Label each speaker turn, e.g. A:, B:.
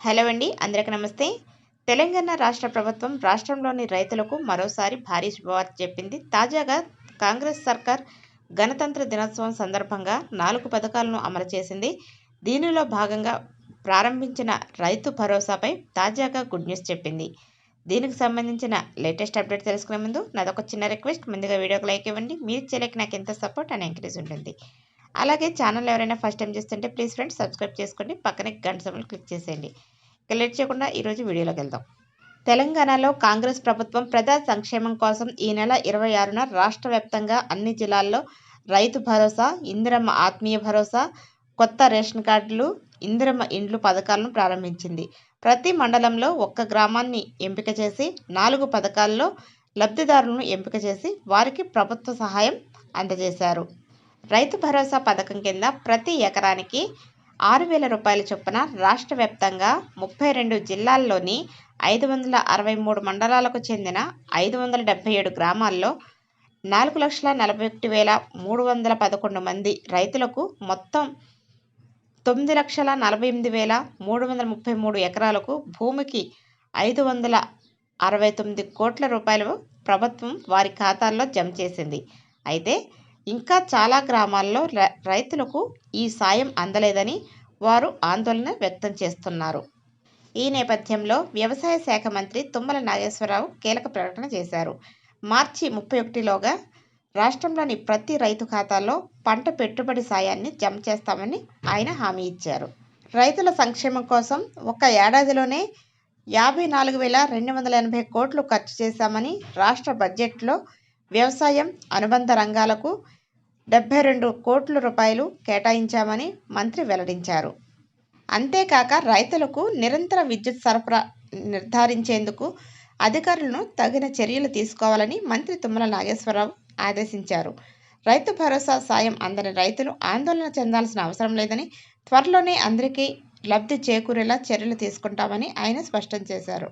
A: Hello అండి అందరికీ నమస్తే. తెలంగాణ రాష్ట్ర ప్రభుత్వం రాష్ట్రంలోని రైతులకు మరోసారి భారీ శుభవార్త చెప్పింది. తాజాగా కాంగ్రెస్ సర్కార్ గణతంత్ర దినోత్సవం సందర్భంగా నాలుగు పథకాలను అమలు చేసింది. దీనిలో భాగంగా ప్రారంభించిన రైతు భరోసాపై తాజాగా గుడ్ న్యూస్ చెప్పింది. దీనికి సంబంధించిన లేటెస్ట్ అప్డేట్ తెలుసుకునే ముందు నాదొక చిన్న రిక్వెస్ట్. ముందుగా వీడియోకి లైక్ ఇవ్వండి. మీరు చేయలేక నాకు ఎంత సపోర్ట్ అని ఎంకరేజ్ ఉంటుంది. అలాగే ఛానల్ ఎవరైనా ఫస్ట్ టైం చేస్తుంటే ప్లీజ్ ఫ్రెండ్స్ సబ్స్క్రైబ్ చేసుకోండి పక్కనే గంట సమయంలో క్లిక్ చేసేయండి. ఇక లేట్ చేయకుండా ఈరోజు వీడియోలోకి వెళ్దాం. తెలంగాణలో కాంగ్రెస్ ప్రభుత్వం ప్రజా సంక్షేమం కోసం ఈ నెల ఇరవై ఆరున రాష్ట్ర వ్యాప్తంగా అన్ని జిల్లాల్లో రైతు భరోసా ఇందిరమ్మ ఆత్మీయ భరోసా కొత్త రేషన్ కార్డులు ఇందిరమ్మ ఇండ్లు పథకాలను ప్రారంభించింది. ప్రతి మండలంలో ఒక్క గ్రామాన్ని ఎంపిక చేసి నాలుగు పథకాల్లో లబ్ధిదారులను ఎంపిక చేసి వారికి ప్రభుత్వ సహాయం అందజేశారు. రైతు భరోసా పథకం కింద ప్రతి ఎకరానికి ఆరు వేల రూపాయల చొప్పున రాష్ట్ర వ్యాప్తంగా ముప్పై రెండు జిల్లాల్లోని ఐదు వందల అరవై మూడు మండలాలకు చెందిన ఐదు వందల డెబ్బై ఏడు గ్రామాల్లో నాలుగు లక్షల నలభై ఒకటి వేల మూడు వందల పదకొండు మంది రైతులకు మొత్తం తొమ్మిది లక్షల నలభై ఎనిమిది వేల మూడు వందల ముప్పై మూడు ఎకరాలకు భూమికి ఐదు వందల అరవై తొమ్మిది కోట్ల రూపాయలు ప్రభుత్వం వారి ఖాతాల్లో జమ చేసింది. అయితే ఇంకా చాలా గ్రామాల్లో రైతులకు ఈ సాయం అందలేదని వారు ఆందోళన వ్యక్తం చేస్తున్నారు. ఈ నేపథ్యంలో వ్యవసాయ శాఖ మంత్రి తుమ్మల నాగేశ్వరరావు కీలక ప్రకటన చేశారు. మార్చి ముప్పై ఒకటిలోగా రాష్ట్రంలోని ప్రతి రైతు ఖాతాల్లో పంట పెట్టుబడి సాయాన్ని జమ చేస్తామని ఆయన హామీ ఇచ్చారు. రైతుల సంక్షేమం కోసం ఒక ఏడాదిలోనే యాభై నాలుగు వేల రెండు వందల ఎనభై కోట్లు ఖర్చు చేశామని రాష్ట్ర బడ్జెట్లో వ్యవసాయం అనుబంధ రంగాలకు డెబ్బై రెండు కోట్ల రూపాయలు కేటాయించామని మంత్రి వెల్లడించారు. అంతేకాక రైతులకు నిరంతర విద్యుత్ సరఫరా నిర్ధారించేందుకు అధికారులను తగిన చర్యలు తీసుకోవాలని మంత్రి తుమ్మల నాగేశ్వరరావు ఆదేశించారు. రైతు భరోసా సాయం అందని రైతులు ఆందోళన చెందాల్సిన అవసరం లేదని త్వరలోనే అందరికీ లబ్ధి చేకూరేలా చర్యలు తీసుకుంటామని ఆయన స్పష్టం చేశారు.